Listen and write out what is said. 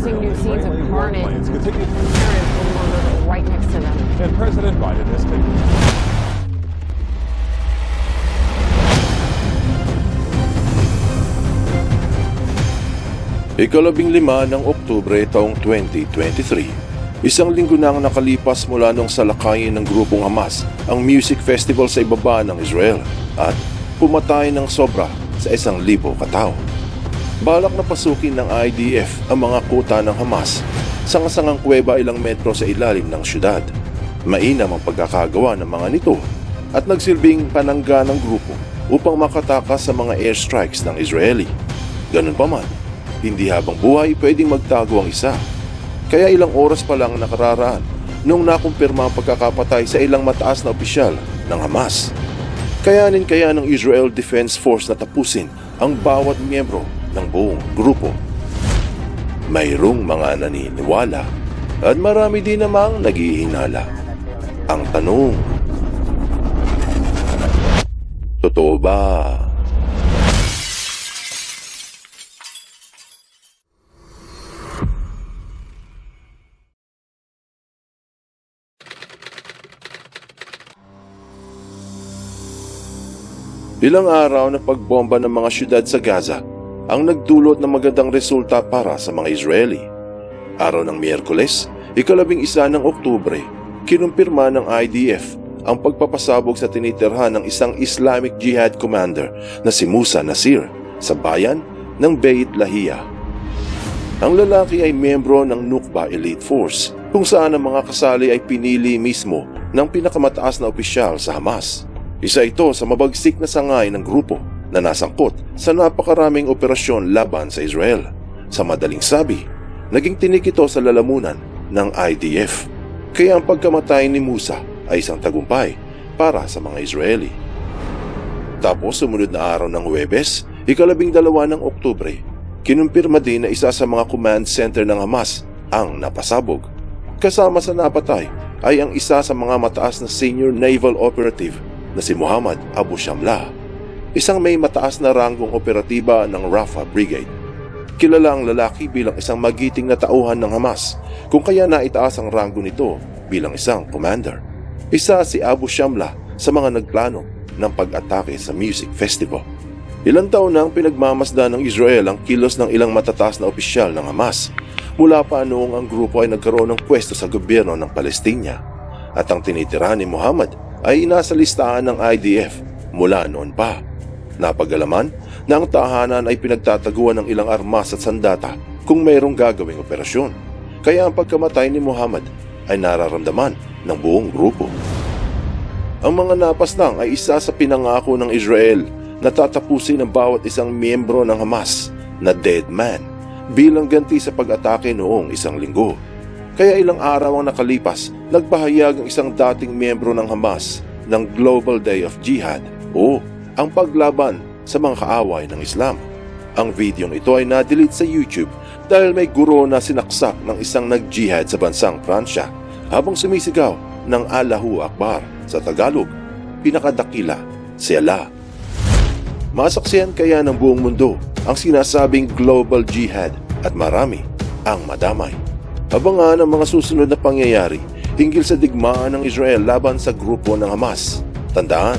witnessing new scenes of carnage. Planes continue, Parents were right next to them. and President Biden has taken. Ikalabing lima ng Oktubre taong 2023. Isang linggo na ang nakalipas mula nung salakayin ng grupong Hamas ang music festival sa ibaba ng Israel at pumatay ng sobra sa isang libo katao. Balak na pasukin ng IDF ang mga kuta ng Hamas sa kasangang kuweba ilang metro sa ilalim ng syudad. Mainam ang pagkakagawa ng mga nito at nagsilbing panangga ng grupo upang makatakas sa mga airstrikes ng Israeli. Ganun pa man, hindi habang buhay pwedeng magtago ang isa. Kaya ilang oras pa lang nakararaan nung nakumpirma ang pagkakapatay sa ilang mataas na opisyal ng Hamas. Kayanin kaya ng Israel Defense Force na tapusin ang bawat miyembro ng buong grupo. Mayroong mga naniniwala at marami din namang naghihinala. Ang tanong, totoo ba? Ilang araw na pagbomba ng mga syudad sa Gaza ang nagdulot ng magandang resulta para sa mga Israeli. Araw ng Miyerkules, ikalabing isa ng Oktubre, kinumpirma ng IDF ang pagpapasabog sa tinitirhan ng isang Islamic Jihad commander na si Musa Nasir sa bayan ng Beit Lahia. Ang lalaki ay miyembro ng Nukba Elite Force kung saan ang mga kasali ay pinili mismo ng pinakamataas na opisyal sa Hamas. Isa ito sa mabagsik na sangay ng grupo na nasangkot sa napakaraming operasyon laban sa Israel. Sa madaling sabi, naging tinik ito sa lalamunan ng IDF. Kaya ang pagkamatay ni Musa ay isang tagumpay para sa mga Israeli. Tapos sumunod na araw ng Huwebes, ikalabing dalawa ng Oktubre, kinumpirma din na isa sa mga command center ng Hamas ang napasabog. Kasama sa napatay ay ang isa sa mga mataas na senior naval operative na si Muhammad Abu Shamla, isang may mataas na ranggong operatiba ng Rafah Brigade. Kilala ang lalaki bilang isang magiting na tauhan ng Hamas kung kaya naitaas ang ranggo nito bilang isang commander. Isa si Abu Shamla sa mga nagplano ng pag-atake sa music festival. Ilang taon nang pinagmamasdan ng Israel ang kilos ng ilang matataas na opisyal ng Hamas mula pa noong ang grupo ay nagkaroon ng pwesto sa gobyerno ng Palestina at ang tinitira ni Muhammad ay inasa listahan ng IDF mula noon pa. Napagalaman na ang tahanan ay pinagtataguan ng ilang armas at sandata kung mayroong gagawing operasyon. Kaya ang pagkamatay ni Muhammad ay nararamdaman ng buong grupo. Ang mga napas lang ay isa sa pinangako ng Israel na tatapusin ang bawat isang miyembro ng Hamas na dead man bilang ganti sa pag-atake noong isang linggo. Kaya ilang araw ang nakalipas, nagpahayag ang isang dating miyembro ng Hamas ng Global Day of Jihad o ang paglaban sa mga kaaway ng Islam. Ang videong ito ay na-delete sa YouTube dahil may guro na sinaksak ng isang nag-jihad sa bansang Pransya habang sumisigaw ng Allahu Akbar sa Tagalog, pinakadakila si Allah. Masaksiyan kaya ng buong mundo ang sinasabing global jihad at marami ang madamay. Abangan ang mga susunod na pangyayari hinggil sa digmaan ng Israel laban sa grupo ng Hamas. Tandaan,